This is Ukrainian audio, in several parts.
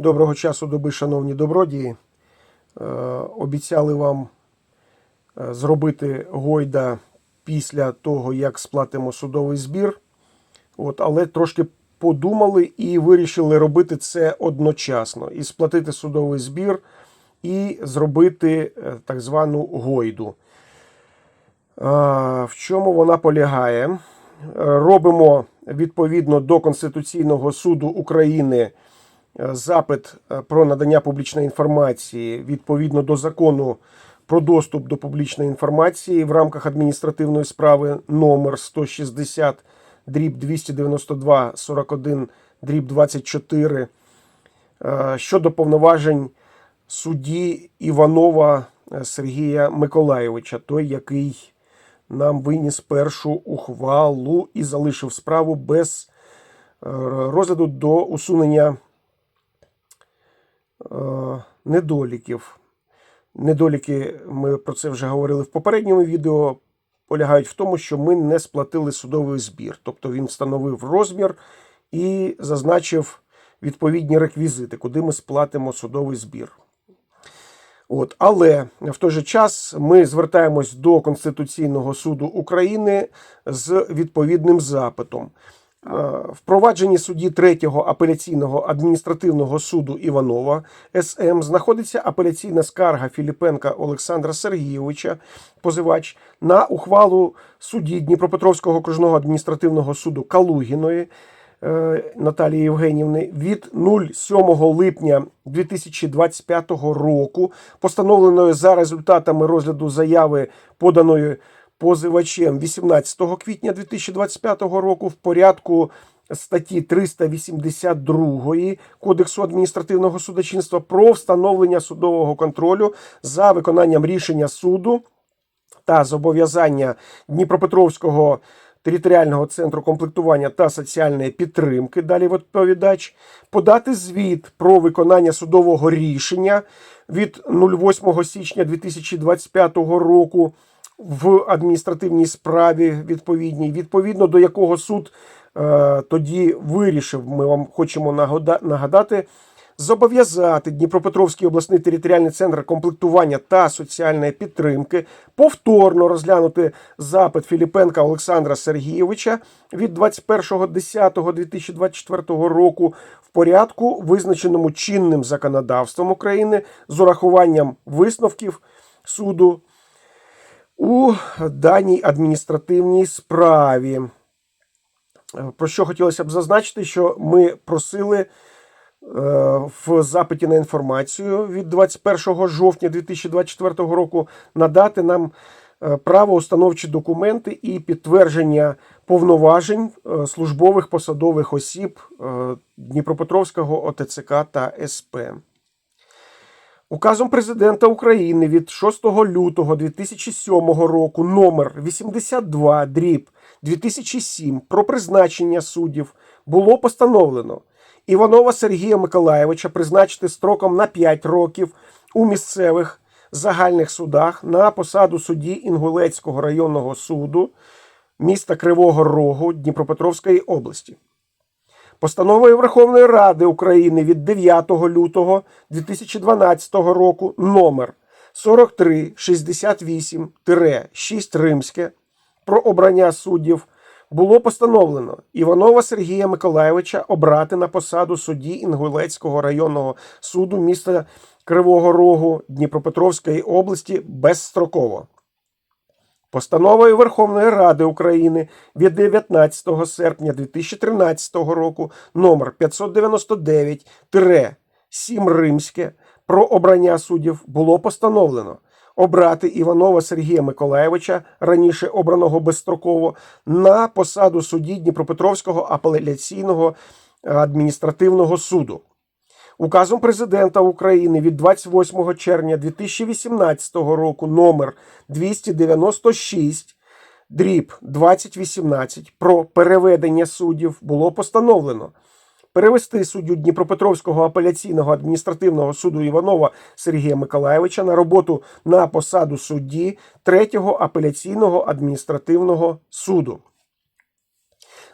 Доброго часу доби, шановні добродії. Е, Обіцяли вам е, зробити гойда після того, як сплатимо судовий збір. От, але трошки подумали і вирішили робити це одночасно. І сплатити судовий збір, і зробити е, так звану гойду. В чому вона полягає? Робимо відповідно до Конституційного суду України запит е, про надання публічної інформації відповідно до закону про доступ до публічної інформації в рамках адміністративної справи номер 160 дріб 292 41 дріб 24 е, щодо повноважень судді Іванова е, Сергія Миколайовича, той, який нам виніс першу ухвалу і залишив справу без е, розгляду до усунення е, недоліків. Недоліки, ми про це вже говорили в попередньому відео, полягають в тому, що ми не сплатили судовий збір. Тобто він встановив розмір і зазначив відповідні реквізити, куди ми сплатимо судовий збір. От, але в той же час ми звертаємось до Конституційного суду України з відповідним запитом. Е, Впровадженні судді третього апеляційного адміністративного суду Іванова СМ знаходиться апеляційна скарга Філіпенка Олександра Сергійовича, позивач, на ухвалу судді Дніпропетровського окружного адміністративного суду Калугіної е, Наталії Євгенівни від 07 липня 2025 року, постановленою за результатами розгляду заяви, поданої позивачем 18 квітня 2025 року в порядку статті 382 Кодексу адміністративного судочинства про встановлення судового контролю за виконанням рішення суду та зобов'язання Дніпропетровського територіального центру комплектування та соціальної підтримки, далі відповідач, подати звіт про виконання судового рішення від 08 січня 2025 року в адміністративній справі відповідній, відповідно до якого суд е, тоді вирішив, ми вам хочемо нагадати, зобов'язати Дніпропетровський обласний територіальний центр комплектування та соціальної підтримки повторно розглянути запит Філіпенка Олександра Сергійовича від 21.10.2024 року в порядку, визначеному чинним законодавством України з урахуванням висновків суду у даній адміністративній справі. Е, Про що хотілося б зазначити, що ми просили е, в запиті на інформацію від 21 жовтня 2024 року надати нам е, правоустановчі документи і підтвердження повноважень службових посадових осіб Дніпропетровського ОТЦК та СП. Указом президента України від 6 лютого 2007 року номер 82 дріб 2007 про призначення суддів було постановлено Іванова Сергія Миколаєвича призначити строком на 5 років у місцевих загальних судах на посаду судді Інгулецького районного суду міста Кривого Рогу Дніпропетровської області. Постановою Верховної Ради України від 9 лютого 2012 року номер 4368-6 Римське про обрання суддів було постановлено Іванова Сергія Миколаєвича обрати на посаду судді Інгулецького районного суду міста Кривого Рогу Дніпропетровської області безстроково. Постановою Верховної Ради України від 19 серпня 2013 року номер 599-7 Римське про обрання суддів було постановлено обрати Іванова Сергія Миколаєвича, раніше обраного безстроково, на посаду судді Дніпропетровського апеляційного адміністративного суду. Указом президента України від 28 червня 2018 року номер 296 дріб 2018 про переведення суддів було постановлено перевести суддю Дніпропетровського апеляційного адміністративного суду Іванова Сергія Миколаєвича на роботу на посаду судді 3 апеляційного адміністративного суду.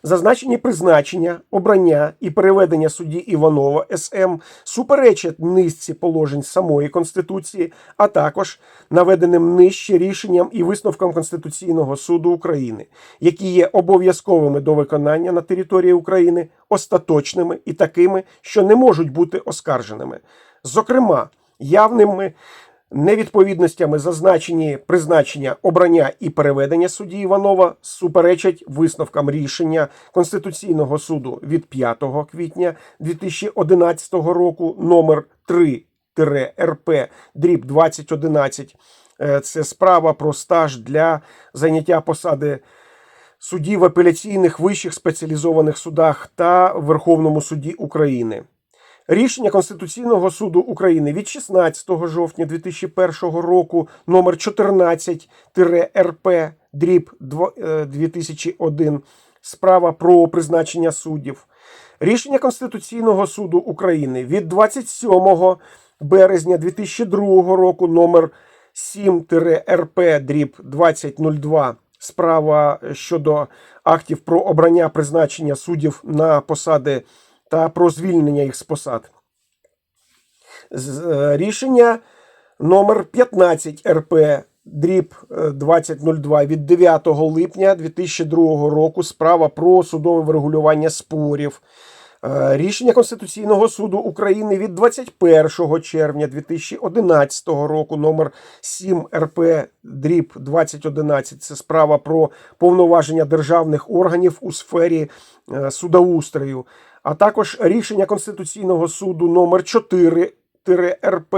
Зазначені призначення, обрання і переведення судді Іванова СМ суперечать низці положень самої Конституції, а також наведеним нижче рішенням і висновкам Конституційного суду України, які є обов'язковими до виконання на території України, остаточними і такими, що не можуть бути оскарженими. Зокрема, явними невідповідностями зазначені призначення обрання і переведення судді Іванова суперечать висновкам рішення Конституційного суду від 5 квітня 2011 року номер 3 РП дріб 2011. Е, Це справа про стаж для заняття посади судді в апеляційних вищих спеціалізованих судах та Верховному суді України. Рішення Конституційного суду України від 16 жовтня 2001 року номер 14 РП дріб 2001 справа про призначення суддів. Рішення Конституційного суду України від 27 березня 2002 року номер 7 РП дріб 2002 справа щодо актів про обрання призначення суддів на посади та про звільнення їх з посад. Е, Рішення номер 15 РП дріб е, 2002 від 9 липня 2002 року справа про судове врегулювання спорів. Е, Рішення Конституційного суду України від 21 червня 2011 року номер 7 РП дріб 2011 це справа про повноваження державних органів у сфері е, судоустрою, а також рішення Конституційного суду номер 4 РП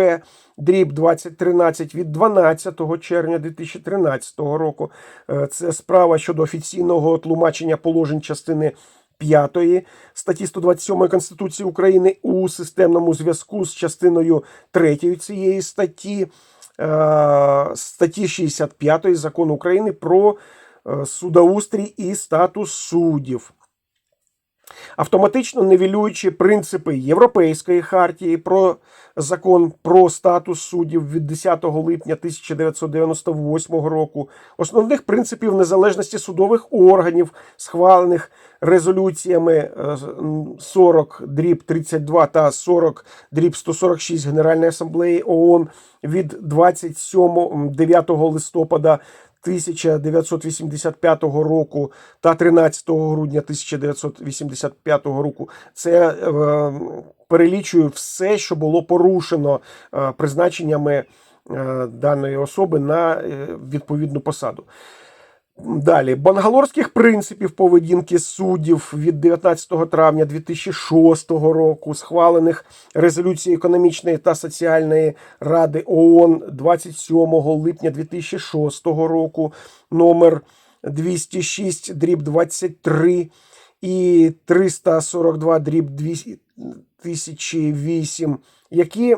дріб 2013 від 12 червня 2013 року. Е, Це справа щодо офіційного тлумачення положень частини 5 статті 127 Конституції України у системному зв'язку з частиною 3 цієї статті, е, статті 65 Закону України про е, судоустрій і статус суддів автоматично нівелюючи принципи Європейської хартії про закон про статус суддів від 10 липня 1998 року, основних принципів незалежності судових органів, схвалених резолюціями е, 40 дріб 32 та 40 дріб 146 Генеральної асамблеї ООН від 27 9 листопада 1985 року та 13 грудня 1985 року. Це е, перелічує все, що було порушено е, призначеннями е, даної особи на е, відповідну посаду. Далі. Бангалорських принципів поведінки суддів від 19 травня 2006 року, схвалених резолюцією економічної та соціальної ради ООН 27 липня 2006 року, номер 206 дріб 23 і 342 дріб 2008, які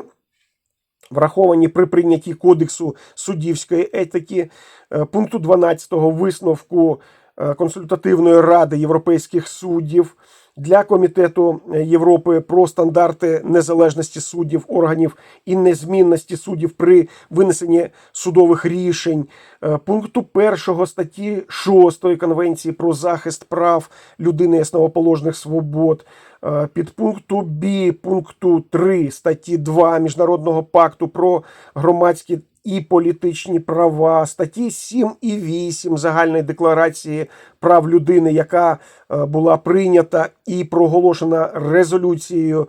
враховані при прийнятті Кодексу суддівської етики, е, пункту 12 висновку е, Консультативної ради європейських суддів для Комітету Європи про стандарти незалежності суддів, органів і незмінності суддів при винесенні судових рішень, е, пункту 1 статті 6 Конвенції про захист прав людини і основоположних свобод, е, підпункту Б пункту 3 статті 2 Міжнародного пакту про громадські і політичні права, статті 7 і 8 Загальної декларації прав людини, яка е, була прийнята і проголошена резолюцією е,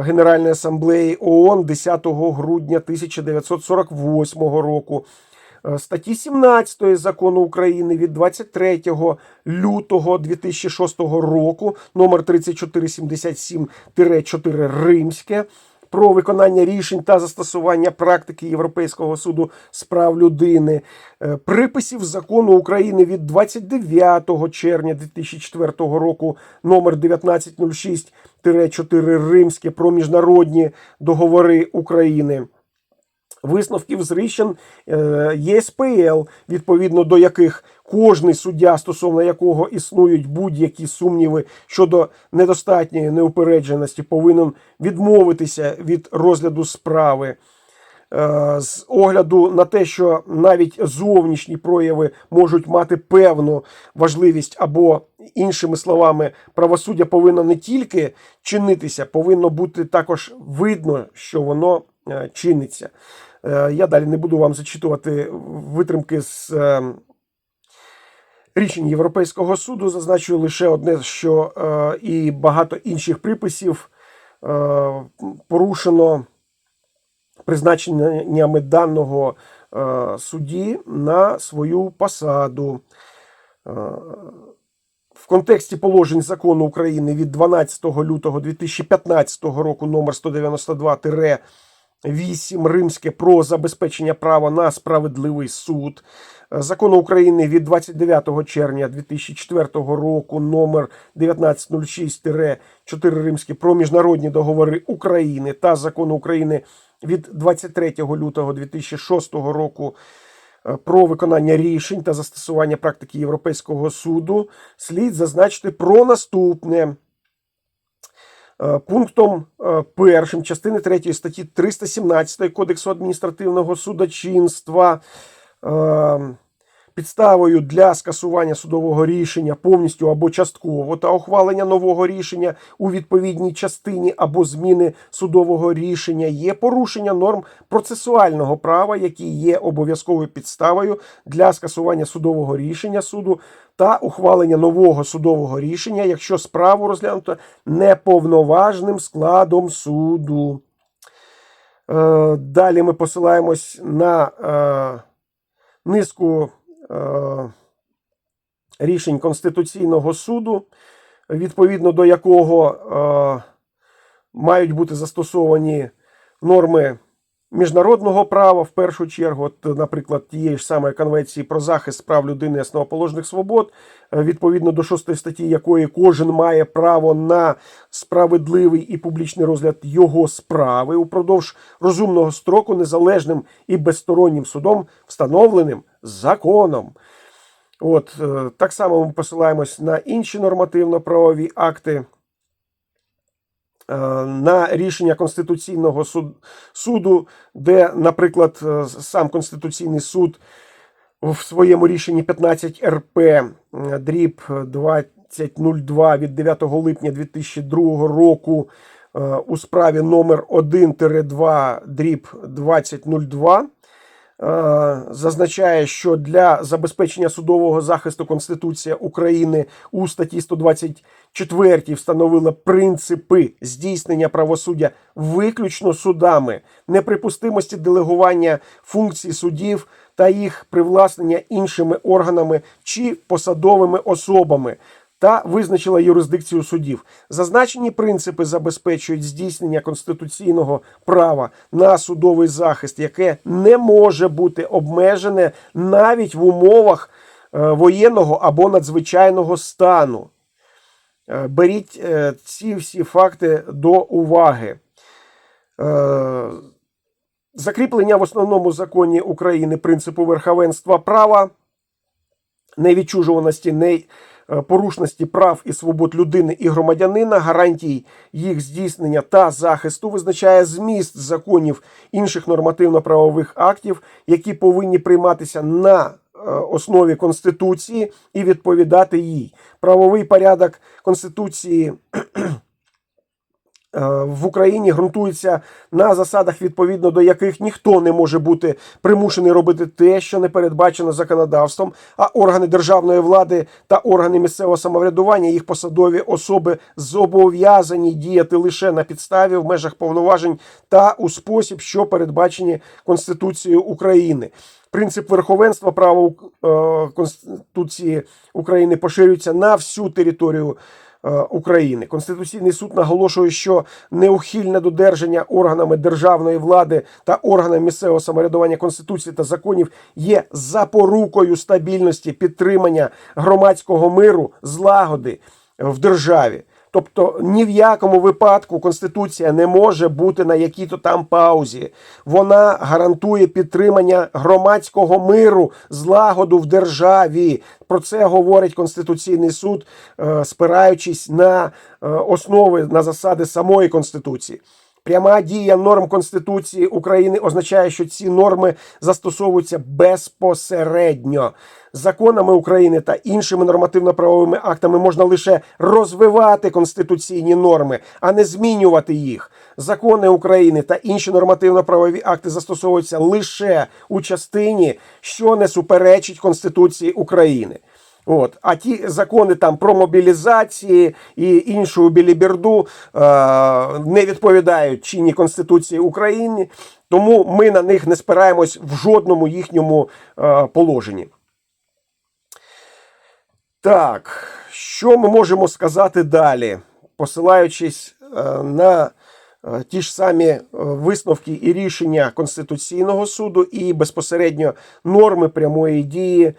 Генеральної асамблеї ООН 10 грудня 1948 року. Е, Статті 17 закону України від 23 лютого 2006 року номер 3477-4 Римське про виконання рішень та застосування практики Європейського суду з прав людини, е, приписів закону України від 29 червня 2004 року номер 1906-4 Римське про міжнародні договори України. Висновків з рішень е, ЄСПЛ, відповідно до яких кожний суддя, стосовно якого існують будь-які сумніви щодо недостатньої неупередженості, повинен відмовитися від розгляду справи. е, з огляду на те, що навіть зовнішні прояви можуть мати певну важливість, або іншими словами, правосуддя повинно не тільки чинитися, повинно бути також видно, що воно е, чиниться. Е, Я далі не буду вам зачитувати витримки з е, рішень Європейського суду. Зазначу лише одне, що е, і багато інших приписів е, порушено призначеннями даного е, судді на свою посаду. Е, в контексті положень закону України від 12 лютого 2015 року номер 192 8 Римське про забезпечення права на справедливий суд. Закону України від 29 червня 2004 року номер 1906-4 Римське про міжнародні договори України та Закону України від 23 лютого 2006 року е, про виконання рішень та застосування практики Європейського суду слід зазначити про наступне. Е, Пунктом е, першим частини 3 статті 317 Кодексу адміністративного судочинства підставою для скасування судового рішення повністю або частково та ухвалення нового рішення у відповідній частині або зміни судового рішення є порушення норм процесуального права, які є обов'язковою підставою для скасування судового рішення суду та ухвалення нового судового рішення, якщо справу розглянуто неповноважним складом суду. Е, Далі ми посилаємось на е, низку е, рішень Конституційного суду, відповідно до якого е, мають бути застосовані норми міжнародного права в першу чергу, от, наприклад, тієї ж самої конвенції про захист прав людини і основоположних свобод, е, відповідно до 6 статті якої кожен має право на справедливий і публічний розгляд його справи упродовж розумного строку незалежним і безстороннім судом, встановленим законом. От е, так само ми посилаємось на інші нормативно-правові акти. Е, На рішення Конституційного суд- суду, де, наприклад, е, сам Конституційний суд в своєму рішенні 15 РП дріб 2002 від 9 липня 2002 року е, у справі номер 1-2 дріб 2002 е, зазначає, що для забезпечення судового захисту Конституція України у статті 124 встановила принципи здійснення правосуддя виключно судами, неприпустимості делегування функцій судів та їх привласнення іншими органами чи посадовими особами. Та визначила юрисдикцію судів. Зазначені принципи забезпечують здійснення конституційного права на судовий захист, яке не може бути обмежене навіть в умовах е, воєнного або надзвичайного стану. Е, Беріть е, ці всі факти до уваги. Закріплення в основному законі України принципу верховенства права, невідчужуваності, не порушності прав і свобод людини і громадянина, гарантій їх здійснення та захисту визначає зміст законів інших нормативно-правових актів, які повинні прийматися на е, основі Конституції і відповідати їй. Правовий порядок Конституції е, в Україні ґрунтується на засадах, відповідно до яких ніхто не може бути примушений робити те, що не передбачено законодавством, а органи державної влади та органи місцевого самоврядування, їх посадові особи зобов'язані діяти лише на підставі в межах повноважень та у спосіб, що передбачені Конституцією України. Принцип верховенства права е, Конституції України поширюється на всю територію е, України. Конституційний суд наголошує, що неухильне додержання органами державної влади та органами місцевого самоврядування Конституції та законів є запорукою стабільності підтримання громадського миру, злагоди в державі. Тобто ні в якому випадку Конституція не може бути на якій-то там паузі. Вона гарантує підтримання громадського миру, злагоду в державі. Про це говорить Конституційний суд, е, спираючись на е, основи, на засади самої Конституції. Пряма дія норм Конституції України означає, що ці норми застосовуються безпосередньо. Законами України та іншими нормативно-правовими актами можна лише розвивати конституційні норми, а не змінювати їх. Закони України та інші нормативно-правові акти застосовуються лише у частині, що не суперечить Конституції України. От. А ті закони там про мобілізації і іншу біліберду е, не відповідають чинній Конституції України, тому ми на них не спираємось в жодному їхньому е, положенні. Так, що ми можемо сказати далі, посилаючись е, на е, ті ж самі е, висновки і рішення Конституційного суду і безпосередньо норми прямої дії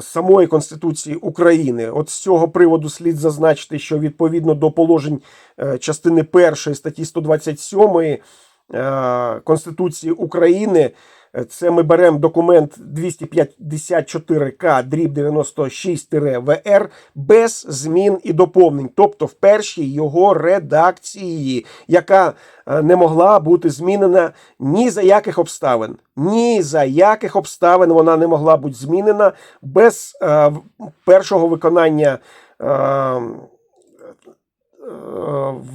самої Конституції України. От з цього приводу слід зазначити, що відповідно до положень е, частини 1 статті 127 е, Конституції України. Е, Це ми беремо документ 254К дріб 96-ВР без змін і доповнень, тобто в першій його редакції, яка е, не могла бути змінена ні за яких обставин. Ні за яких обставин вона не могла бути змінена без е, першого виконання. Е, е,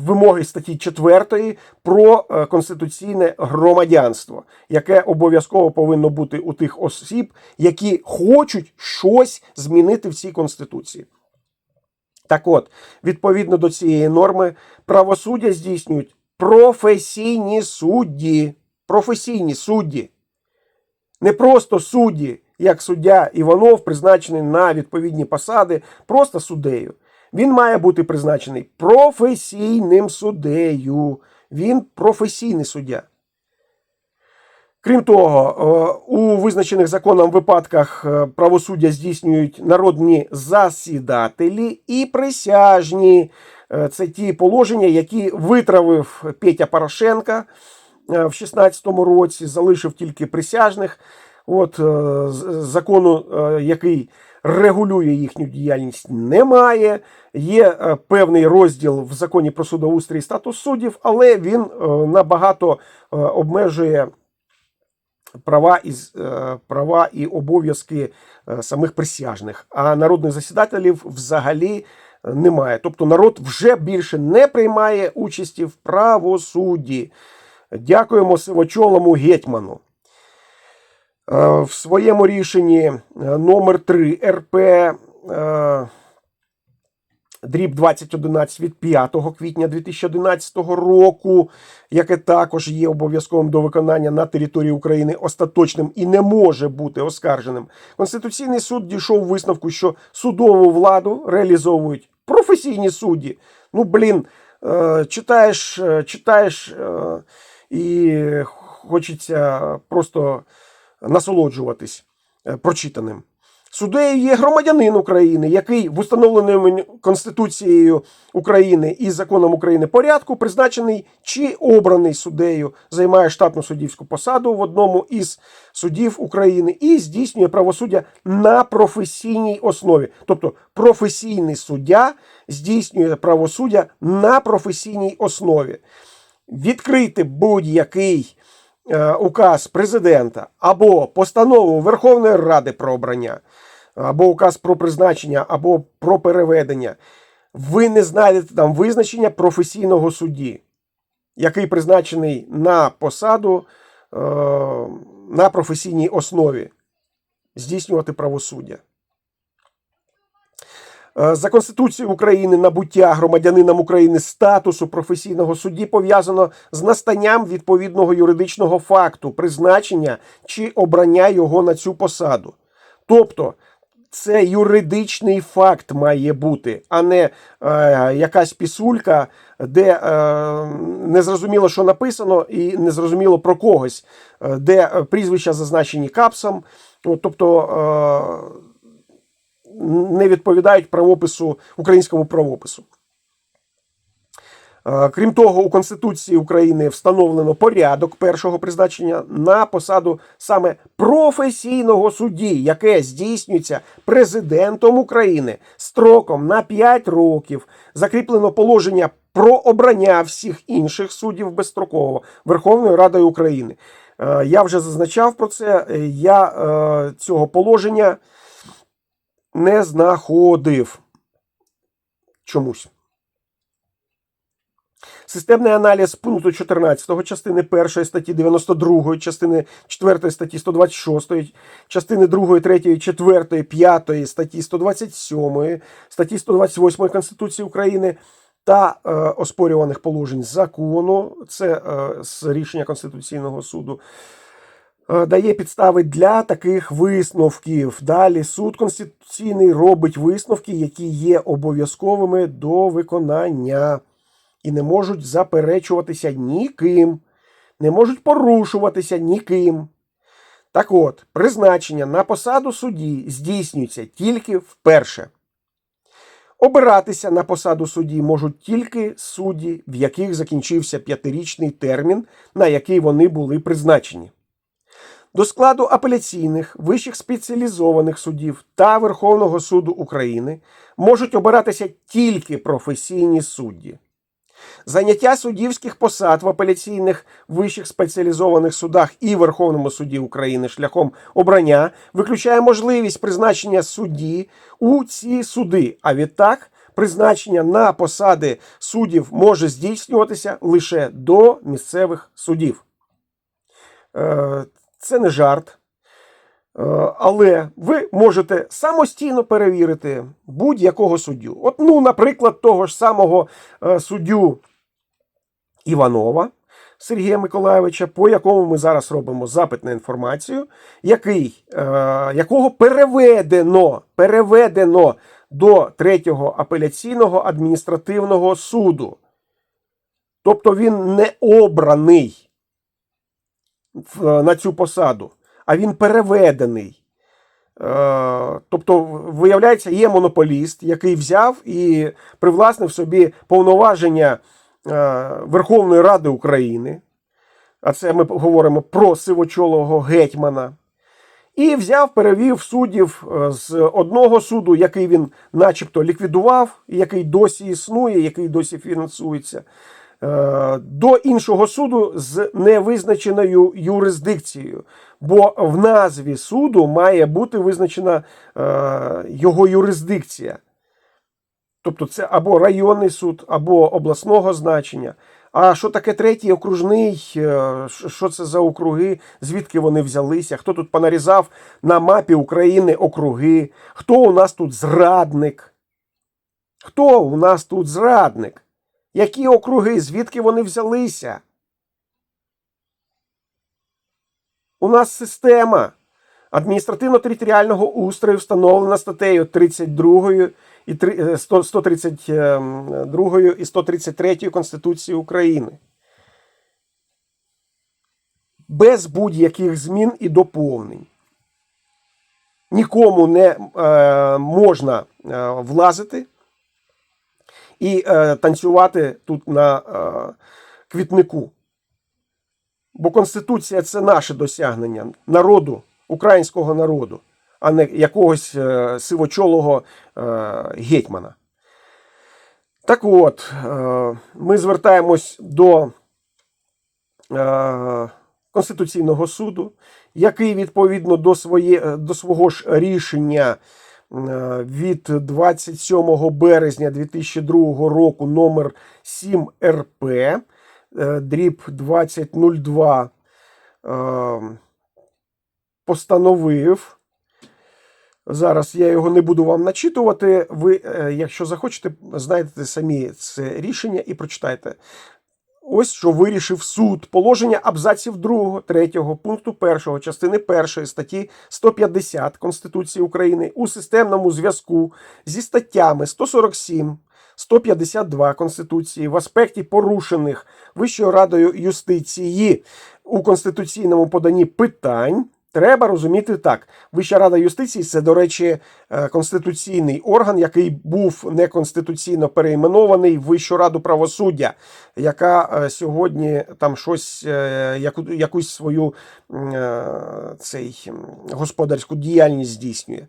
вимоги статті 4 про е, конституційне громадянство, яке обов'язково повинно бути у тих осіб, які хочуть щось змінити в цій конституції. Так от, відповідно до цієї норми, правосуддя здійснюють професійні судді. Професійні судді. Не просто судді, як суддя Іванов, призначений на відповідні посади, просто суддею. Він має бути призначений професійним суддею. Він професійний суддя. Крім того, е, у визначених законом випадках е, правосуддя здійснюють народні засідателі і присяжні. Е, Це ті положення, які витравив Петя Порошенка в 16-му році, залишив тільки присяжних. От закону, який регулює їхню діяльність, немає. Є е, певний розділ в законі про судоустрій статус суддів, але він е, набагато е, обмежує права і, права і обов'язки самих присяжних. А народних засідателів взагалі немає. Тобто народ вже більше не приймає участі в правосудді. Дякуємо сивочолому гетьману. Е, В своєму рішенні е, номер 3 РП е, дріб 2011 від 5 квітня 2011 року, яке також є обов'язковим до виконання на території України остаточним і не може бути оскарженим. Конституційний суд дійшов висновку, що судову владу реалізовують професійні судді. Ну, блін, читаєш, читаєш і хочеться просто насолоджуватись е, прочитаним. Суддею є громадянин України, який в установленому Конституцією України і законом України порядку призначений чи обраний суддею, займає штатну суддівську посаду в одному із судів України і здійснює правосуддя на професійній основі. Тобто професійний суддя здійснює правосуддя на професійній основі. Відкрити будь-який указ президента або постанову Верховної Ради про обрання, або указ про призначення, або про переведення, ви не знайдете там визначення професійного судді, який призначений на посаду е, на професійній основі здійснювати правосуддя. Е, За Конституцією України набуття громадянином України статусу професійного судді пов'язано з настанням відповідного юридичного факту, призначення чи обрання його на цю посаду. Тобто це юридичний факт має бути, а не е, якась пісулька, де е, незрозуміло, що написано, і незрозуміло про когось, е, де е, прізвища зазначені капсом. Тобто е, не відповідають правопису українському правопису. Е, Крім того, у Конституції України встановлено порядок першого призначення на посаду саме професійного судді, яке здійснюється президентом України строком на 5 років. Закріплено положення про обрання всіх інших суддів безстроково Верховною Радою України. Е, Я вже зазначав про це. Е, Я цього положення не знаходив. Чомусь. Системний аналіз пункту 14 частини 1 статті 92, частини 4 статті 126, частини 2, 3, 4, 5 статті 127, статті 128 Конституції України та е, оспорюваних положень закону, це е, з рішення Конституційного суду, дає підстави для таких висновків. Далі суд конституційний робить висновки, які є обов'язковими до виконання і не можуть заперечуватися ніким, не можуть порушуватися ніким. Так от, призначення на посаду судді здійснюється тільки вперше. Обиратися на посаду судді можуть тільки судді, в яких закінчився п'ятирічний термін, на який вони були призначені. До складу апеляційних, вищих спеціалізованих судів та Верховного суду України можуть обиратися тільки професійні судді. Заняття суддівських посад в апеляційних вищих спеціалізованих судах і Верховному суді України шляхом обрання виключає можливість призначення судді у ці суди. А відтак призначення на посади суддів може здійснюватися лише до місцевих судів. Це не жарт. Е, Але ви можете самостійно перевірити будь-якого суддю. От, ну, наприклад, того ж самого е, суддю Іванова Сергія Миколайовича, по якому ми зараз робимо запит на інформацію, який, е, якого переведено, переведено до третього апеляційного адміністративного суду. Тобто він не обраний на цю посаду, а він переведений. Е, Тобто, виявляється, є монополіст, який взяв і привласнив собі повноваження е, Верховної Ради України. А це ми говоримо про сивочолого гетьмана. І взяв, перевів суддів е, з одного суду, який він начебто ліквідував, який досі існує, який досі фінансується, е, до іншого суду з невизначеною юрисдикцією. Бо в назві суду має бути визначена е, його юрисдикція. Тобто це або районний суд, або обласного значення. А що таке третій окружний? е, Що це за округи? Звідки вони взялися? Хто тут понарізав на мапі України округи? Хто у нас тут зрадник? Хто у нас тут зрадник? Які округи? Звідки вони взялися? У нас система адміністративно-територіального устрою встановлена статтею 32 і три- е, 100 132 і 133 Конституції України. Без будь-яких змін і доповнень. Нікому не е, можна е, влазити і е, танцювати тут на е, квітнику. Бо Конституція це наше досягнення народу, українського народу, а не якогось е, сивочолого е, гетьмана. Так от, е, ми звертаємось до е, Конституційного суду, який відповідно до, своє, до свого ж рішення е, від 27 березня 2002 року номер 7 РП е, дріб 2002 е, постановив. Зараз я його не буду вам начитувати. Ви, е, якщо захочете, знайдете самі це рішення і прочитайте. Ось що вирішив суд. Положення абзаців 2, 3 пункту 1 частини 1 статті 150 Конституції України у системному зв'язку зі статтями 147, 152 Конституції в аспекті порушених Вищою радою юстиції у конституційному поданні питань. Треба розуміти так. Вища рада юстиції це, до речі, е, конституційний орган, який був неконституційно перейменований в Вищу раду правосуддя, яка е, сьогодні там щось, е, яку, якусь свою цей господарську діяльність здійснює.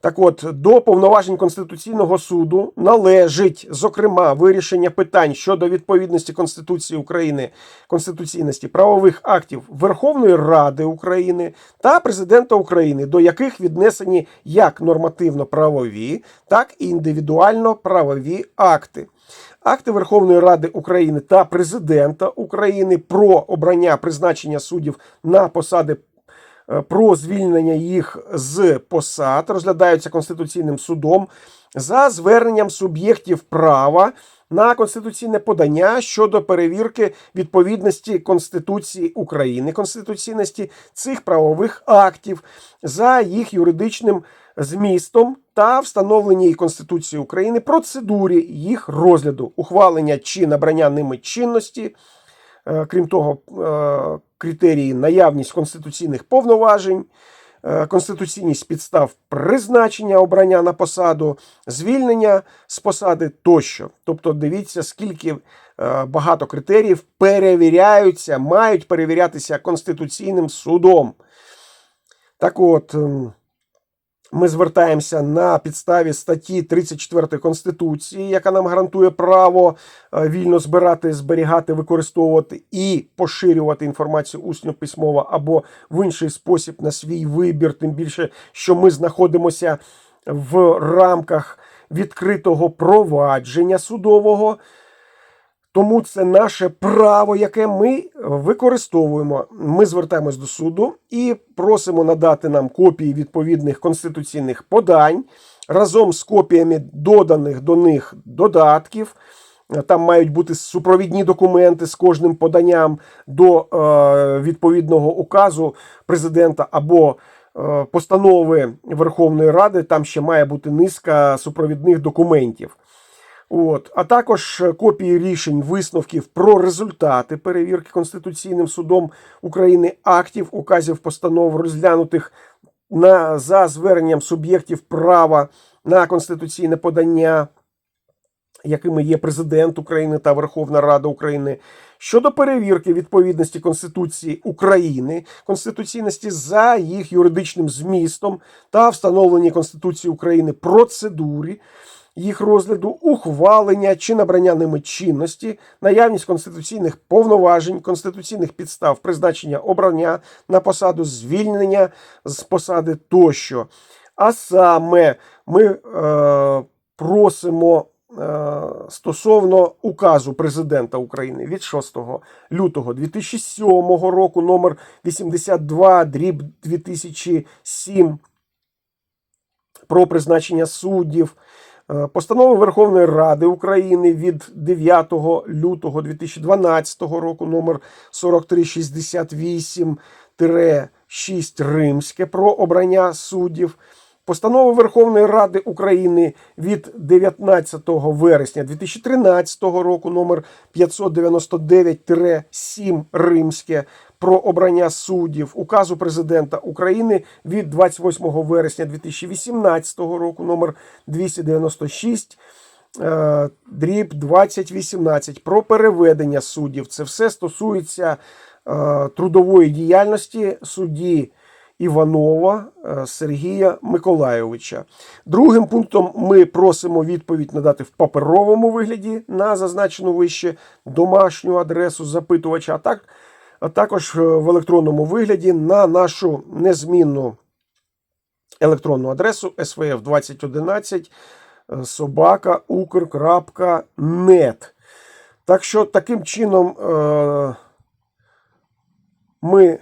Так от, до повноважень Конституційного суду належить, зокрема, вирішення питань щодо відповідності Конституції України, конституційності правових актів Верховної Ради України та Президента України, до яких віднесені як нормативно-правові, так і індивідуально-правові акти. Акти Верховної Ради України та Президента України про обрання призначення суддів на посади про звільнення їх з посад розглядаються Конституційним судом за зверненням суб'єктів права на конституційне подання щодо перевірки відповідності Конституції України, конституційності цих правових актів за їх юридичним змістом та встановленій Конституції України процедурі їх розгляду, ухвалення чи набрання ними чинності. Е, Крім того, е, критерії наявність конституційних повноважень, е, конституційність підстав призначення обрання на посаду, звільнення з посади тощо. Тобто, дивіться, скільки багато критеріїв перевіряються, мають перевірятися Конституційним судом. Так от. Ми звертаємося на підставі статті 34 Конституції, яка нам гарантує право е, вільно збирати, зберігати, використовувати і поширювати інформацію усно письмово або в інший спосіб на свій вибір. Тим більше, що ми знаходимося в рамках відкритого провадження судового. Тому це наше право, яке ми використовуємо. Ми звертаємось до суду і просимо надати нам копії відповідних конституційних подань разом з копіями доданих до них додатків. Там мають бути супровідні документи з кожним поданням до е, відповідного указу президента або е, постанови Верховної Ради. Там ще має бути низка супровідних документів. От, а також копії рішень висновків про результати перевірки Конституційним судом України актів, указів постанов, розглянутих на, за зверненням суб'єктів права на конституційне подання, якими є президент України та Верховна Рада України, щодо перевірки відповідності Конституції України, конституційності за їх юридичним змістом та встановлені Конституції України процедурі їх розгляду, ухвалення чи набрання ними чинності, наявність конституційних повноважень, конституційних підстав, призначення обрання на посаду, звільнення з посади тощо. А саме ми е, просимо. е, Стосовно указу президента України від 6 лютого 2007 року, номер 82, дріб 2007, про призначення суддів, Е, Постанова Верховної Ради України від 9 лютого 2012 року номер 4368 Римське про обрання суддів. Постанова Верховної Ради України від 19 вересня 2013 року номер 599-7 Римське про обрання суддів, указу президента України від 28 вересня 2018 року номер 296 е, дріб 2018 про переведення суддів. Це все стосується е, трудової діяльності судді Іванова е, Сергія Миколайовича. Другим пунктом ми просимо відповідь надати в паперовому вигляді на зазначену вище домашню адресу запитувача, а так а також е, в електронному вигляді на нашу незмінну електронну адресу svf 2011 собака ukr.net. Так що таким чином е, ми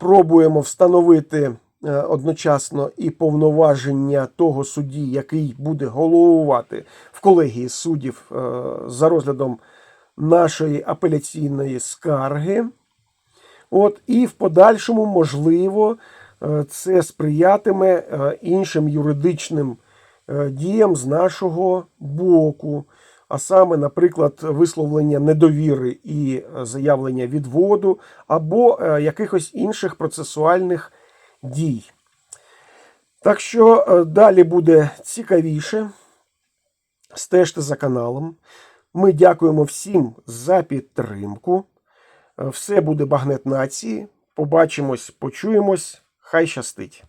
пробуємо встановити е, одночасно і повноваження того судді, який буде головувати в колегії суддів е, за розглядом нашої апеляційної скарги. От, І в подальшому, можливо, е, це сприятиме іншим юридичним діям з нашого боку. А саме, наприклад, висловлення недовіри і заявлення відводу, або якихось інших процесуальних дій. Так що далі буде цікавіше. Стежте за каналом. Ми дякуємо всім за підтримку. Все буде багнет нації. Побачимось, почуємось. Хай щастить!